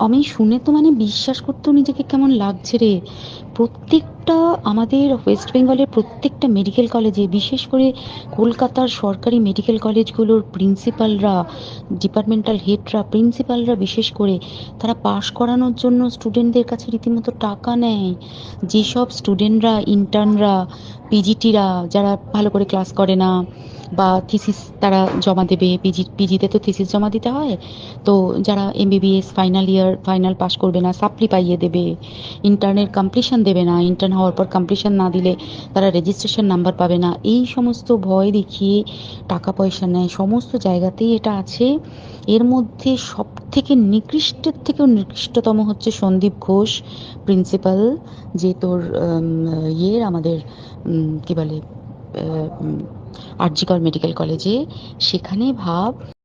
আমি শুনে তো মানে বিশ্বাস করতেও নিজেকে কেমন লাগছে রে। প্রত্যেকটা আমাদের ওয়েস্ট বেঙ্গলের প্রত্যেকটা মেডিকেল কলেজে বিশেষ করে কলকাতার সরকারি মেডিকেল কলেজগুলোর প্রিন্সিপালরা ডিপার্টমেন্টাল হেডরা প্রিন্সিপালরা বিশেষ করে, তারা পাশ করানোর জন্য স্টুডেন্টদের কাছে রীতিমতো টাকা নেয়। যেসব স্টুডেন্টরা ইন্টার্নরা পিজিটিরা যারা ভালো করে ক্লাস করে না, বা থিসিস তারা জমা দেবে পিজি পিজিতে তো থিসিস জমা দিতে হয়, তো যারা MBBS final year final pass করবে না সাপ্লি পাইয়ে দেবে। ইন্টার্নের কমপ্লিশন দেবে না ইন্টার্ন হওয়ার পর কমপ্লিশন না দিলে তারা রেজিস্ট্রেশন নাম্বার পাবে না। এই সমস্ত ভয় দেখিয়ে টাকা পয়সা নেয়, সমস্ত জায়গাতেই এটা আছে। এর মধ্যে সব থেকে নিকৃষ্টের থেকেও নিকৃষ্টতম হচ্ছে সন্দীপ ঘোষ প্রিন্সিপাল যে তোর ইয়ের আমাদের কি বলে আরজিকর মেডিকেল কলেজে সেখানে ভাব